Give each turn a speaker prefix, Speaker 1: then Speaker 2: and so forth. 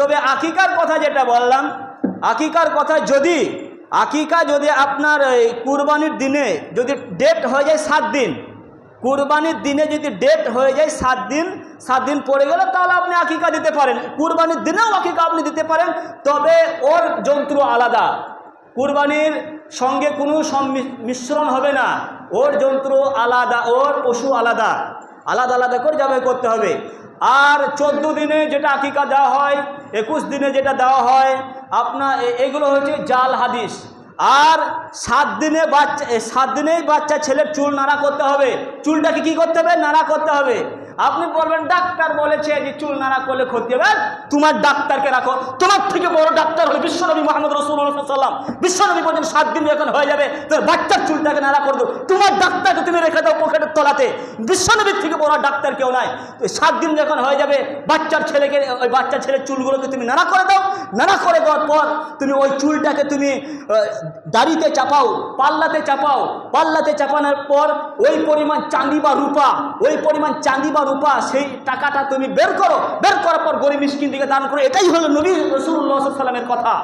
Speaker 1: তবে আকিকার কথা যেটা বললাম, আকিকার কথা যদি, আকিকা যদি আপনার এই কুরবানির দিনে যদি ডেট হয়ে যায় সাত দিন, কুরবানির দিনে যদি ডেট হয়ে যায় সাত দিন সাত দিন পড়ে গেল তাহলে আপনি আকিকা দিতে পারেন। কুরবানির দিনেও আকিকা আপনি দিতে পারেন, তবে ওর যন্ত্র আলাদা। কুরবানির সঙ্গে কোনো মিশ্রণ হবে না। ওর যন্ত্র আলাদা, ওর পশু আলাদা। আলাদা আলাদা করে জবাই করতে হবে। আর চোদ্দ দিনে যেটা আকিকা দেওয়া হয়, একুশ দিনে যেটা দেওয়া হয় আপনার এগুলো হচ্ছে জাল হাদিস। আর সাত দিনে বাচ্চা সাত দিনেই বাচ্চা ছেলের চুল নাড়া করতে হবে। চুলটাকে কি করতে হবে? নাড়া করতে হবে। আপনি বলবেন, ডাক্তার বলেছে যে চুল নাড়া করলে ক্ষতি হবে। তোমার ডাক্তারকে রাখো। তোমার থেকে বড় ডাক্তার হলো বিশ্বনবী মোহাম্মদ রসুল্লাহ বিশ্বনবী বলছেন, সাত দিন যখন হয়ে যাবে, তোর বাচ্চার চুলটাকে নাড়া করে দাও। তোমার ডাক্তারকে তুমি তলাতে বিশ্বনবীর থেকে বড় ডাক্তার কেউ নাই। তো সাত দিন যখন হয়ে যাবে, বাচ্চার ছেলেকে, ওই বাচ্চা ছেলের চুলগুলোকে তুমি নাড়া করে দাও। নাড়া করে দেওয়ার পর তুমি ওই চুলটাকে তুমি দাড়িতে চাপাও, পাল্লাতে চাপাও। পাল্লাতে চাপানোর পর ওই পরিমাণ চাঁদি বা রূপা, ওই পরিমাণ চাঁদি বা রূপা, সেই টাকাটা তুমি বের করো। বের করার পর গরিব মিসকিন দিকে দান করো। এটাই হলো নবী রসুল্লাহ সাল্লামের কথা।